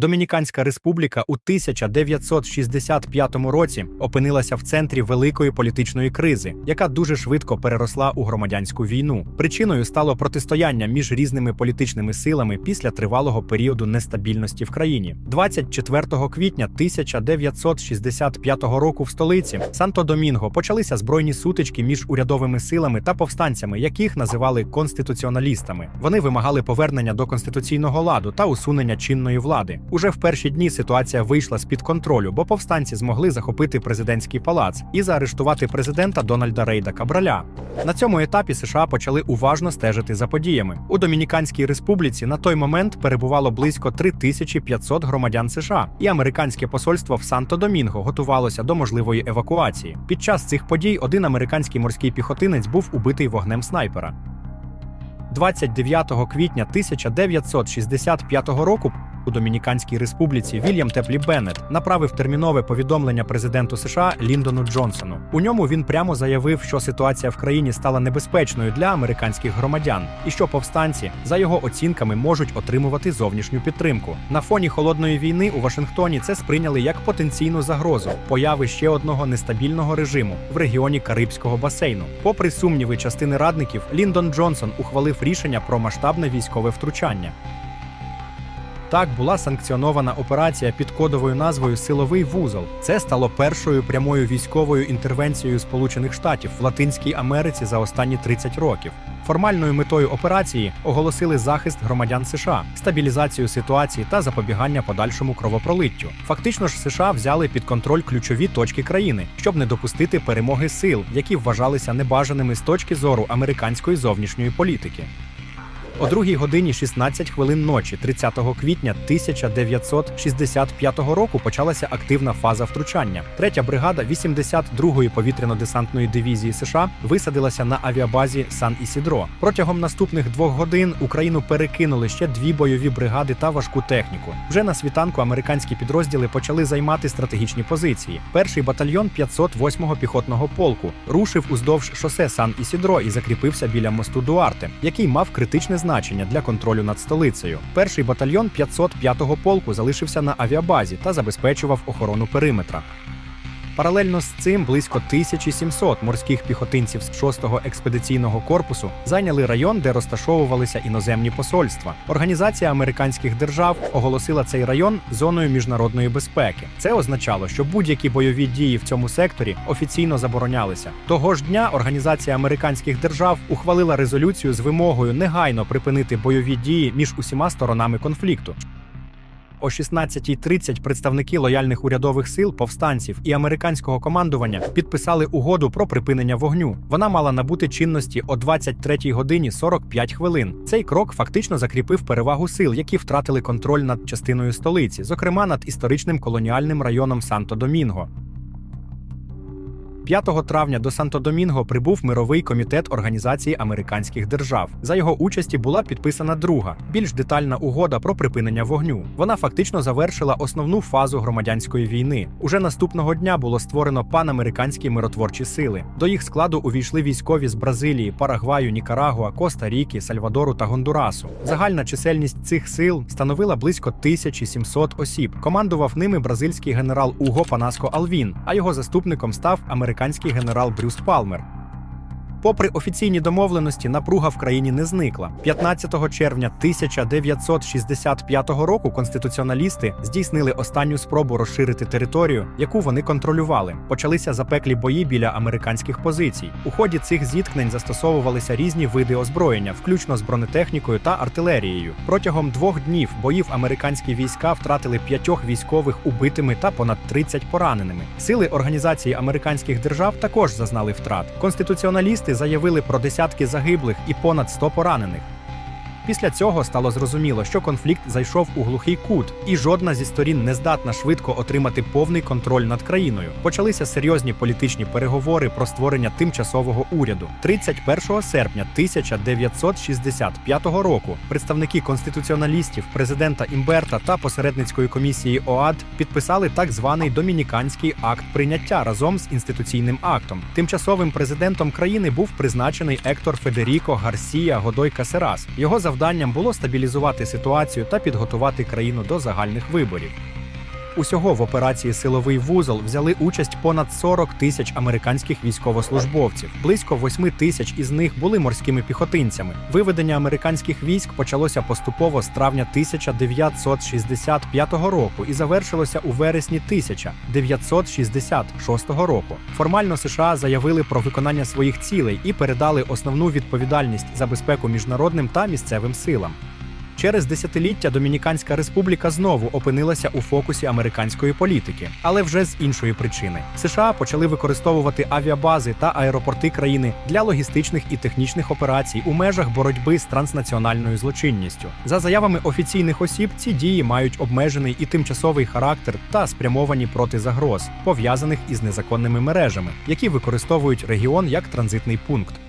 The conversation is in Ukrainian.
Домініканська республіка у 1965 році опинилася в центрі великої політичної кризи, яка дуже швидко переросла у громадянську війну. Причиною стало протистояння між різними політичними силами після тривалого періоду нестабільності в країні. 24 квітня 1965 року в столиці Санто-Домінго почалися збройні сутички між урядовими силами та повстанцями, яких називали конституціоналістами. Вони вимагали повернення до конституційного ладу та усунення чинної влади. Уже в перші дні ситуація вийшла з під контролю, бо повстанці змогли захопити президентський палац і заарештувати президента Дональда Рейда Кабраля. На цьому етапі США почали уважно стежити за подіями. У Домініканській республіці на той момент перебувало близько 3500 громадян США, і американське посольство в Санто-Домінго готувалося до можливої евакуації. Під час цих подій один американський морський піхотинець був убитий вогнем снайпера. 29 квітня 1965 року у Домініканській республіці Вільям Теплі Беннет направив термінове повідомлення президенту США Ліндону Джонсону. У ньому він прямо заявив, що ситуація в країні стала небезпечною для американських громадян, і що повстанці, за його оцінками, можуть отримувати зовнішню підтримку. На фоні холодної війни у Вашингтоні це сприйняли як потенційну загрозу появи ще одного нестабільного режиму в регіоні Карибського басейну. Попри сумніви частини радників, Ліндон Джонсон ухвалив рішення про масштабне військове втручання. Так була санкціонована операція під кодовою назвою Силовий вузол. Це стало першою прямою військовою інтервенцією Сполучених Штатів в Латинській Америці за останні 30 років. Формальною метою операції оголосили захист громадян США, стабілізацію ситуації та запобігання подальшому кровопролиттю. Фактично ж, США взяли під контроль ключові точки країни, щоб не допустити перемоги сил, які вважалися небажаними з точки зору американської зовнішньої політики. О 2 годині 16 хвилин ночі, 30 квітня 1965 року, почалася активна фаза втручання. Третя бригада 82-ї повітряно-десантної дивізії США висадилася на авіабазі Сан Ісідро. Протягом наступних двох годин Україну перекинули ще дві бойові бригади та важку техніку. Вже на світанку американські підрозділи почали займати стратегічні позиції. Перший батальйон 508-го піхотного полку рушив уздовж шосе Сан Ісідро і закріпився біля мосту Дуарте, який мав критичне значення для контролю над столицею. Перший батальйон 505-го полку залишився на авіабазі та забезпечував охорону периметра. Паралельно з цим близько 1700 морських піхотинців з 6-го експедиційного корпусу зайняли район, де розташовувалися іноземні посольства. Організація американських держав оголосила цей район зоною міжнародної безпеки. Це означало, що будь-які бойові дії в цьому секторі офіційно заборонялися. Того ж дня Організація американських держав ухвалила резолюцію з вимогою негайно припинити бойові дії між усіма сторонами конфлікту. О 16.30 представники лояльних урядових сил, повстанців і американського командування підписали угоду про припинення вогню. Вона мала набути чинності о 23 годині 45 хвилин. Цей крок фактично закріпив перевагу сил, які втратили контроль над частиною столиці, зокрема над історичним колоніальним районом Санто-Домінго. 5 травня до Санто-Домінго прибув мировий комітет Організації американських держав. За його участі була підписана друга, більш детальна угода про припинення вогню. Вона фактично завершила основну фазу громадянської війни. Уже наступного дня було створено панамериканські миротворчі сили. До їх складу увійшли військові з Бразилії, Парагваю, Нікарагуа, Коста-Ріки, Сальвадору та Гондурасу. Загальна чисельність цих сил становила близько 1700 осіб. Командував ними бразильський генерал Уго Панаско Алвін, а його заступником став американський генерал Брюс Палмер. Попри офіційні домовленості, напруга в країні не зникла. 15 червня 1965 року конституціоналісти здійснили останню спробу розширити територію, яку вони контролювали. Почалися запеклі бої біля американських позицій. У ході цих зіткнень застосовувалися різні види озброєння, включно з бронетехнікою та артилерією. Протягом двох днів боїв американські війська втратили п'ятьох військових убитими та понад 30 пораненими. Сили організації американських держав також зазнали втрат. Конституціоналісти заявили про десятки загиблих і понад 100 поранених. Після цього стало зрозуміло, що конфлікт зайшов у глухий кут, і жодна зі сторін не здатна швидко отримати повний контроль над країною. Почалися серйозні політичні переговори про створення тимчасового уряду. 31 серпня 1965 року представники конституціоналістів, президента Імберта та посередницької комісії ОАД підписали так званий домініканський акт прийняття разом з інституційним актом. Тимчасовим президентом країни був призначений Ектор Федеріко Гарсія Годой Касерас. Його завдання завданням було стабілізувати ситуацію та підготувати країну до загальних виборів. Усього в операції Силовий вузол взяли участь понад 40 тисяч американських військовослужбовців. Близько 8 тисяч із них були морськими піхотинцями. Виведення американських військ почалося поступово з травня 1965 року і завершилося у вересні 1966 року. Формально США заявили про виконання своїх цілей і передали основну відповідальність за безпеку міжнародним та місцевим силам. Через десятиліття Домініканська республіка знову опинилася у фокусі американської політики, але вже з іншої причини. США почали використовувати авіабази та аеропорти країни для логістичних і технічних операцій у межах боротьби з транснаціональною злочинністю. За заявами офіційних осіб, ці дії мають обмежений і тимчасовий характер та спрямовані проти загроз, пов'язаних із незаконними мережами, які використовують регіон як транзитний пункт.